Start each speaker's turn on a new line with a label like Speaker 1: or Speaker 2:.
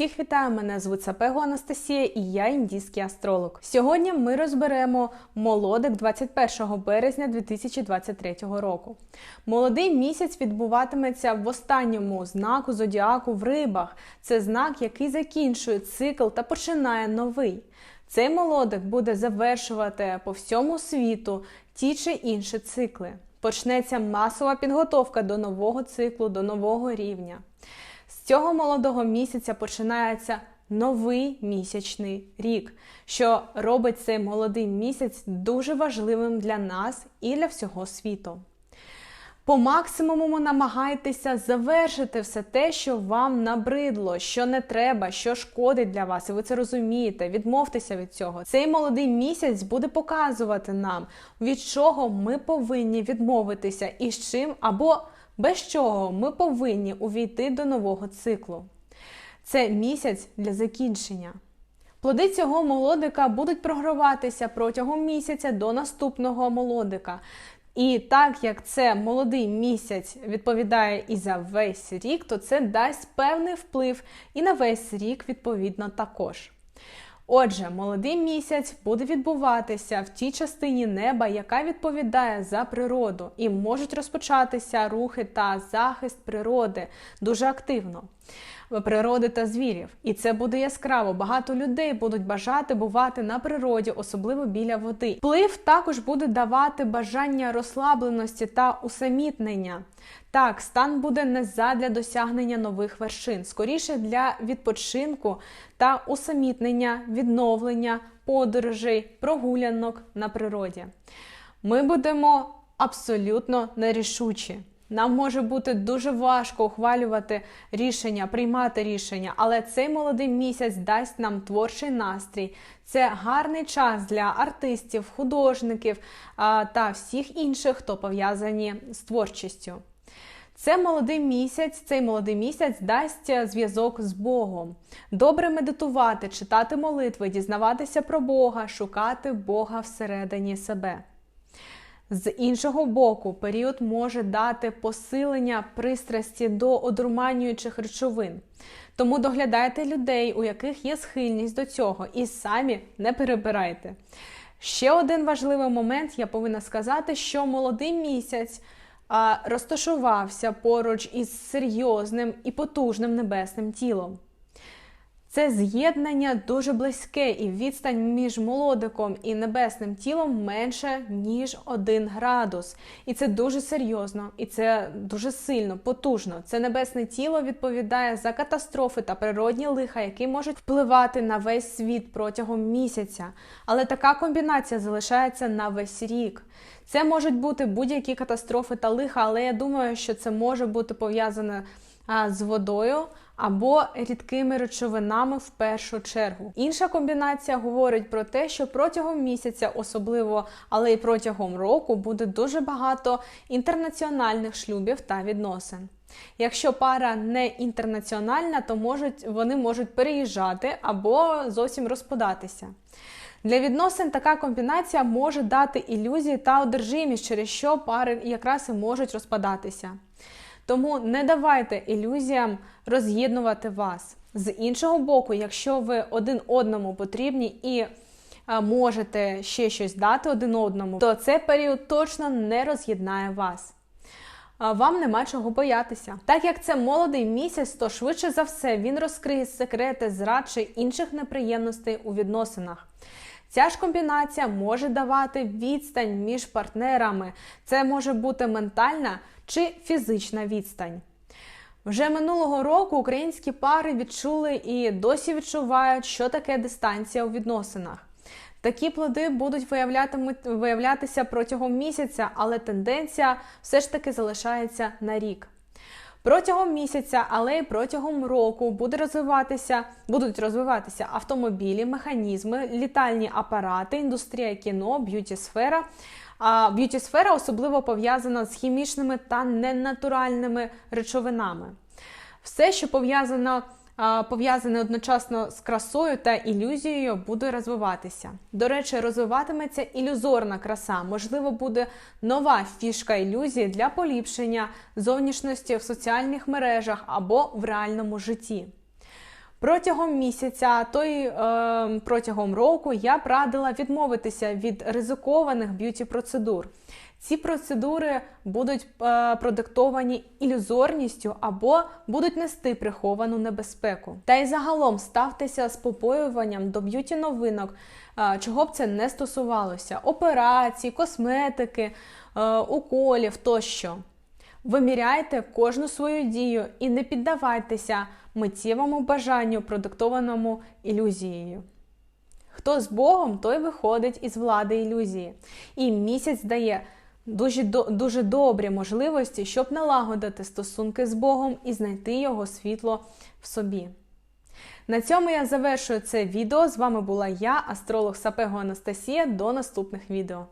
Speaker 1: Всіх вітаю! Мене звуть Сапего Анастасія і я індійський астролог. Сьогодні ми розберемо молодик 21 березня 2023 року. Молодий місяць відбуватиметься в останньому знаку зодіаку в рибах. Це знак, який закінчує цикл та починає новий. Цей молодик буде завершувати по всьому світу ті чи інші цикли. Почнеться масова підготовка до нового циклу, до нового рівня. З цього молодого місяця починається новий місячний рік, що робить цей молодий місяць дуже важливим для нас і для всього світу. По максимуму намагайтеся завершити все те, що вам набридло, що не треба, що шкодить для вас, і ви це розумієте. Відмовтеся від цього. Цей молодий місяць буде показувати нам, від чого ми повинні відмовитися і з чим або без чого ми повинні увійти до нового циклу. Це місяць для закінчення. Плоди цього молодика будуть програватися протягом місяця до наступного молодика. І так як це молодий місяць відповідає і за весь рік, то це дасть певний вплив і на весь рік, відповідно, також. Отже, молодий місяць буде відбуватися в тій частині неба, яка відповідає за природу, і можуть розпочатися рухи та захист природи дуже активно. Природи та звірів, і це буде яскраво. Багато людей будуть бажати бувати на природі, особливо біля води. Вплив також буде давати бажання розслабленості та усамітнення. Так, стан буде не задля досягнення нових вершин, скоріше для відпочинку та усамітнення, відновлення, подорожей, прогулянок на природі. Ми будемо абсолютно нерішучі. Нам може бути дуже важко ухвалювати рішення, приймати рішення, але цей молодий місяць дасть нам творчий настрій. Це гарний час для артистів, художників та всіх інших, хто пов'язані з творчістю. Це молодий місяць, цей молодий місяць дасть зв'язок з Богом. Добре медитувати, читати молитви, дізнаватися про Бога, шукати Бога всередині себе. З іншого боку, період може дати посилення пристрасті до одурманюючих речовин. Тому доглядайте людей, у яких є схильність до цього, і самі не перебирайте. Ще один важливий момент я повинна сказати, що молодий місяць розташувався поруч із серйозним і потужним небесним тілом. Це з'єднання дуже близьке, і відстань між молодиком і небесним тілом менше, ніж один градус. І це дуже серйозно, і це дуже сильно, потужно. Це небесне тіло відповідає за катастрофи та природні лиха, які можуть впливати на весь світ протягом місяця. Але така комбінація залишається на весь рік. Це можуть бути будь-які катастрофи та лиха, але я думаю, що це може бути пов'язане з водою або рідкими речовинами в першу чергу. Інша комбінація говорить про те, що протягом місяця, особливо, але й протягом року, буде дуже багато інтернаціональних шлюбів та відносин. Якщо пара не інтернаціональна, то можуть, вони можуть переїжджати або зовсім розпадатися. Для відносин така комбінація може дати ілюзії та одержимість, через що пари якраз і можуть розпадатися. Тому не давайте ілюзіям роз'єднувати вас. З іншого боку, якщо ви один одному потрібні і можете ще щось дати один одному, то цей період точно не роз'єднає вас. Вам нема чого боятися. Так як це молодий місяць, то швидше за все він розкриє секрети зрад чи інших неприємностей у відносинах. Ця ж комбінація може давати відстань між партнерами. Це може бути ментальна чи фізична відстань. Вже минулого року українські пари відчули і досі відчувають, що таке дистанція у відносинах. Такі плоди будуть виявлятися протягом місяця, але тенденція все ж таки залишається на рік. Протягом місяця, але й протягом року буде розвиватися, будуть розвиватися автомобілі, механізми, літальні апарати, індустрія кіно, б'юті сфера. А б'юті сфера особливо пов'язана з хімічними та ненатуральними речовинами. Все, що пов'язано пов'язане одночасно з красою та ілюзією, буде розвиватися. До речі, розвиватиметься ілюзорна краса, можливо, буде нова фішка ілюзії для поліпшення зовнішності в соціальних мережах або в реальному житті. Протягом місяця, то й е, протягом року я б радила відмовитися від ризикованих б'юті процедур. Ці процедури будуть е, продиктовані ілюзорністю або будуть нести приховану небезпеку. Та й загалом ставтеся з побоюванням до б'юті новинок, е, чого б це не стосувалося: операцій, косметики, е, уколів тощо. Виміряйте кожну свою дію і не піддавайтеся миттєвому бажанню, продиктованому ілюзією. Хто з Богом, той виходить із влади ілюзії. І місяць дає дуже, дуже добрі можливості, щоб налагодити стосунки з Богом і знайти його світло в собі. На цьому я завершую це відео. З вами була я, астролог Сапего Анастасія. До наступних відео.